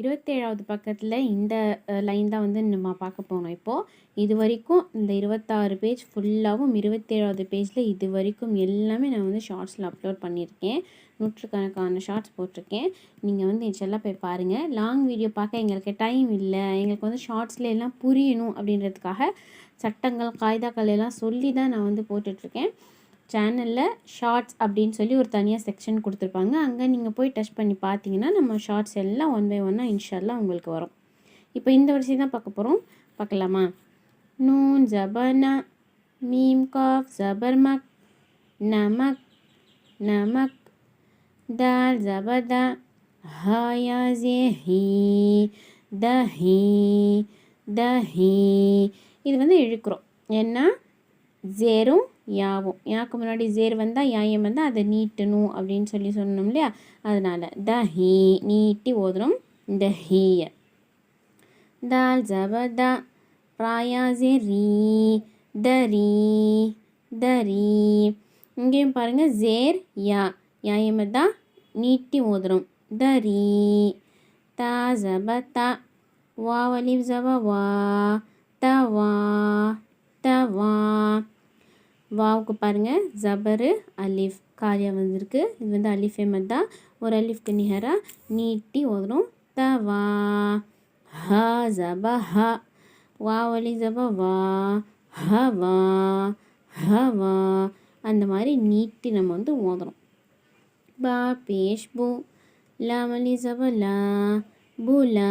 இருபத்தேழாவது பக்கத்தில் இந்த லைன் தான் வந்து நம்ம பார்க்க போனோம் இப்போது இது வரைக்கும் இந்த இருபத்தாறு பேஜ் ஃபுல்லாகவும் இருபத்தேழாவது பேஜில் இது வரைக்கும் எல்லாமே நான் வந்து ஷார்ட்ஸில் அப்லோட் பண்ணியிருக்கேன். நூற்றுக்கணக்கான ஷார்ட்ஸ் போட்டிருக்கேன். நீங்கள் வந்து எச்செல்லாம் போய் பாருங்கள் லாங் வீடியோ பார்க்க எங்களுக்கு டைம் இல்லை. எங்களுக்கு வந்து ஷார்ட்ஸில் எல்லாம் புரியணும் அப்படின்றதுக்காக சட்டங்கள் காய்தாக்கள் எல்லாம் சொல்லி தான் நான் வந்து போட்டுட்ருக்கேன் சேனலில் ஷார்ட்ஸ் அப்படின்னு சொல்லி ஒரு தனியாக செக்ஷன் கொடுத்துருப்பாங்க. அங்கே நீங்கள் போய் டச் பண்ணி பார்த்தீங்கன்னா நம்ம ஷார்ட்ஸ் எல்லாம் ஒன் பை ஒன்னாக இன்ஷால்லாம் உங்களுக்கு வரும். இப்போ இந்த வரிசை தான் பார்க்க போகிறோம் பார்க்கலாமா? நூன் ஜபனா மீம் காஃப் ஜபர்மக் நமக் நமக் தால் ஜபதா ஹாயா ஜே ஹீ தஹி தஹி. இது வந்து இழுக்கிறோம். ஏன்னா ஜேரும் யாவும். யாக்கு முன்னாடி ஜேர் வந்தால் யாயம் வந்தால் அதை நீட்டணும் அப்படின்னு சொல்லி சொன்னோம் இல்லையா? அதனால் த ஹீ நீட்டி ஓதுறோம் த ஹீய. தால் ஜப த ராயாசே ரீ தரி தரி இங்கேயும் பாருங்கள் ஜேர் யா. யாயம் தான் நீட்டி ஓதுறோம் தரி தா ஜப த வா வலிவ் ஜப வா த வா. வா. வாவுக்கு பாருங்கள் ஜபரு அலிஃப் காரியா வந்திருக்கு. இது வந்து அலிஃபே தான் ஒரு அலிஃப்க்கு நிகராக நீட்டி ஓதுறோம் த வா. ஹ ஜப ஹ. வா ஒலி ஜப வா. ஹ வா. ஹ வா. அந்த மாதிரி நீட்டி நம்ம வந்து ஓதுறோம் பா பேஷ் பூ. லா வலி ஜப லா. பூலா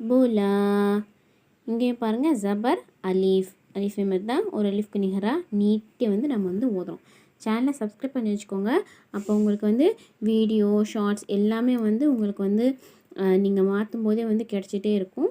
பூலா இங்கேயும் பாருங்கள் ஜபர் அலீஃப். அலிஃபே மாதிரி தான் ஒரு அலிஃப்க்கு நிகராக நீட்டி வந்து நம்ம வந்து ஓதுறோம் சேனலை சப்ஸ்கிரைப் பண்ணி வச்சுக்கோங்க. அப்போ உங்களுக்கு வந்து வீடியோ ஷார்ட்ஸ் எல்லாமே வந்து உங்களுக்கு வந்து நீங்கள் மாற்றும் போதே வந்து கிடச்சிட்டே இருக்கும்.